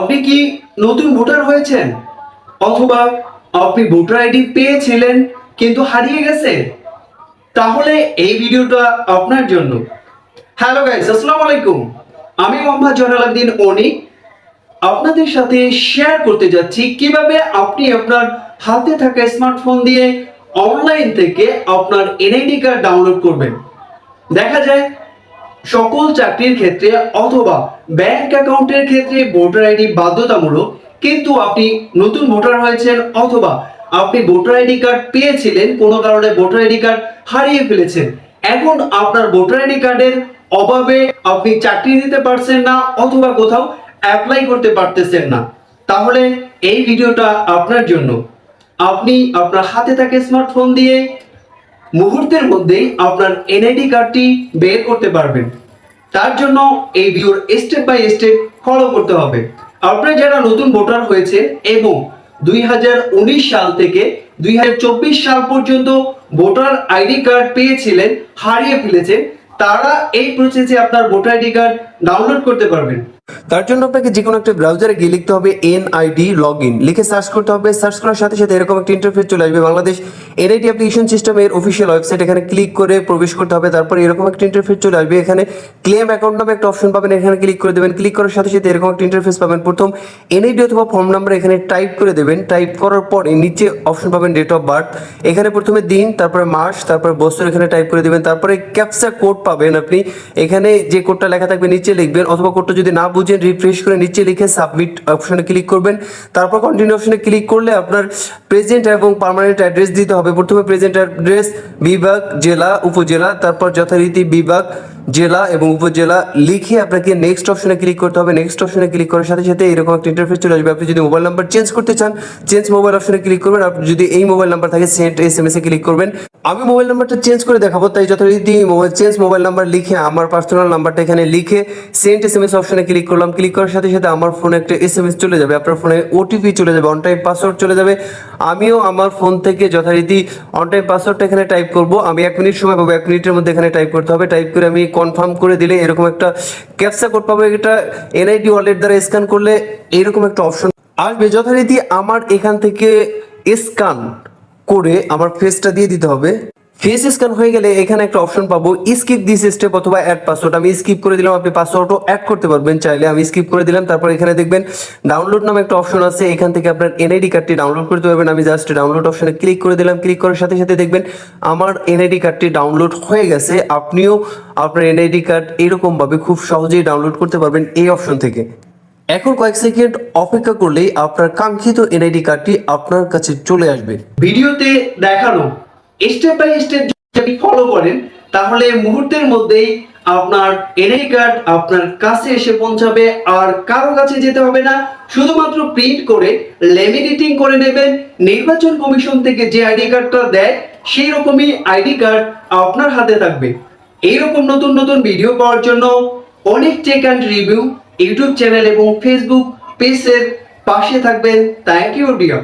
আপনি কি নতুন ভোটার হয়েছেন? অথবা আপনি ভোটার আইডি পেয়েছিলেন, কিন্তু হারিয়ে গেছে? তাহলে এই ভিডিওটা আপনার জন্য। হ্যালো গাইস আসসালামু আলাইকুম। আমি মোহাম্মদ জয়নালাউদ্দিন অনিক আপনাদের সাথে শেয়ার করতে যাচ্ছি কীভাবে আপনি আপনার হাতে থাকা স্মার্টফোন দিয়ে অনলাইন থেকে আপনার এনআইডি কার্ড ডাউনলোড করবেন। দেখা যায় সকল চাকরির ক্ষেত্রে অথবা ব্যাংক অ্যাকাউন্টের ক্ষেত্রে ভোটার আইডি বাধ্যতামূলক, কিন্তু আপনি নতুন ভোটার হয়েছেন অথবা আপনি ভোটার আইডি কার্ড পেয়েছিলেন, কোনো কারণে ভোটার আইডি কার্ড হারিয়ে ফেলেছেন। এখন আপনার ভোটার আইডি কার্ডের অভাবে আপনি চাকরি দিতে পারছেন না অথবা কোথাও অ্যাপ্লাই করতে পারতেছেন না। তাহলে এই ভিডিওটা আপনার জন্য। আপনি আপনার হাতে থাকে স্মার্টফোন দিয়ে মুহূর্তের মধ্যেই আপনার এনআইডি কার্ডটি বের করতে পারবেন। তার জন্য এই ভিডিওর স্টেপ বাই স্টেপ ফলো করতে হবে। আপনারা যারা নতুন ভোটার হয়েছে এবং দুই হাজার উনিশ সাল থেকে দুই হাজার চব্বিশ সাল পর্যন্ত ভোটার আইডি কার্ড পেয়েছিলেন, হারিয়ে ফেলেছেন তারা এই প্রসেসে আপনার ভোটার আইডি কার্ড ডাউনলোড করতে পারবেন। তার জন্য আপনাকে যে কোনো একটা ব্রাউজারে গিয়ে লিখতে হবে এনআইডি লগ ইন লিখে সার্চ করতে হবে সার্চ করার সাথে সাথে এরকম একটা ইন্টারফেস চলে আসবে বাংলাদেশ এনআইডি অ্যাপ্লিকেশন সিস্টেমের অফিসিয়াল ওয়েবসাইট এখানে ক্লিক করে প্রবেশ করতে হবে, তারপর এরকম একটা ইন্টারফেস চলে আসবে। এখানে ক্লেম অ্যাকাউন্ট নামে একটা অপশন পাবেন, এখানে ক্লিক করে দেবেন। ক্লিক করার সাথে সাথে এরকম একটা ইন্টারফেস পাবেন। প্রথম এনআইডি অথবা ফর্ম নাম্বার এখানে টাইপ করে দেবেন। টাইপ করার পর নিচে অপশন পাবেন ডেট অফ বার্থ এখানে প্রথমে দিন, তারপরে মাস, তারপরে বছর এখানে টাইপ করে দেবেন। তারপরে ক্যাপচা কোড পাবেন। আপনি। এখানে যে কোডটা লেখা থাকবে, নিচে লিখবেন, অথবা কোডটা যদি না বুঝেন রিফ্রেশ করে নিচে লিখে সাবমিট অপশনে ক্লিক করবেন। তারপর কন্টিনিউ অপশনে ক্লিক করলে আপনার প্রেজেন্ট এবং পার্মানেন্ট অ্যাড্রেস দিতে হবে। প্রথমে প্রেজেন্ট অ্যাড্রেস বিভাগ, জেলা, উপজেলা, তারপর যথারীতি বিভাগ জেলা এবং উপজেলা লিখে আপনাকে নেক্সট অপশনে ক্লিক করতে হবে। নেক্সট অপশনে ক্লিক করার সাথে সাথে এরকম একটা ইন্টারফেস চলে আসবে। আপনি যদি মোবাইল নাম্বার চেঞ্জ করতে চান চেঞ্জ মোবাইল অপশনে ক্লিক করবেন। আপনি যদি এই মোবাইল নাম্বার থাকে সেন্ট এস এম এস এ ক্লিক করবেন। আমি মোবাইল নাম্বারটা চেঞ্জ করে দেখাবো, তাই যথারীতি মোবাইল চেঞ্জ মোবাইল নাম্বার লিখে আমার পার্সোনাল নাম্বারটা এখানে লিখে সেন্ট এস এম এস অপশনে ক্লিক করলাম। ক্লিক করার সাথে সাথে আমার ফোনে একটা এস এম এস চলে যাবে। আপনার ফোনে ওটিপি চলে যাবে অন টাইম পাসওয়ার্ড চলে যাবে। আমিও আমার ফোন থেকে যথারীতি অন টাইম পাসওয়ার্ডটা এখানে টাইপ করব। আমি এক মিনিট সময় পাবো, এক মিনিটের মধ্যে এখানে টাইপ করতে হবে। টাইপ করে আমি কনফার্ম করে দিলে এরকম একটা ক্যাপচা কোড পাবে, এটা এনআইডি ওয়ালেট দ্বারা স্ক্যান করলে এরকম একটা অপশন আসবে। যথারীতি আমার এখান থেকে স্ক্যান করে আমার ফেসটা দিয়ে দিতে হবে। ফেস স্ক্যান হয়ে গেলে এখানে একটা অপশন পাবো স্কিপ দিস স্টেপ অথবা অ্যাড পাসওয়ার্ড আমি স্কিপ করে দিলাম, আপনি পাসওয়ার্ডও অ্যাড করতে পারবেন চাইলে। আমি স্কিপ করে দিলাম, তারপর এখানে দেখবেন ডাউনলোড নামে একটা অপশন আছে। এখান থেকে আপনার এনআইডি কার্ডটি ডাউনলোড করতে পারবেন। আমি জাস্ট ডাউনলোড অপশনে ক্লিক করে দিলাম। ক্লিক করার সাথে সাথে দেখবেন আমার এনআইডি কার্ডটি ডাউনলোড হয়ে গেছে। আপনিও আপনার এনআইডি কার্ড এরকমভাবে খুব সহজেই ডাউনলোড করতে পারবেন এই অপশন থেকে। এখন কয়েক সেকেন্ড অপেক্ষা করলেই আপনার কাঙ্ক্ষিত এনআইডি কার্ডটি আপনার কাছে চলে আসবে। ভিডিওতে দেখানো স্টেপ বাই স্টেপ যদি ফলো করেন, তাহলে মুহূর্তের মধ্যেই আপনার এনআই কার্ড আপনার কাছে এসে পৌঁছাবে, আর কারও কাছে যেতে হবে না। শুধুমাত্র প্রিন্ট করে লেমিনেটিং করে নেবেন। নির্বাচন কমিশন থেকে যে আইডি কার্ডটা দেয়, সেই রকমই আইডি কার্ড আপনার হাতে থাকবে। এইরকম নতুন নতুন ভিডিও পাওয়ার জন্য অনেক tech and review YouTube channel এবং ফেসবুক পেজের পাশে থাকবেন। Thank you dear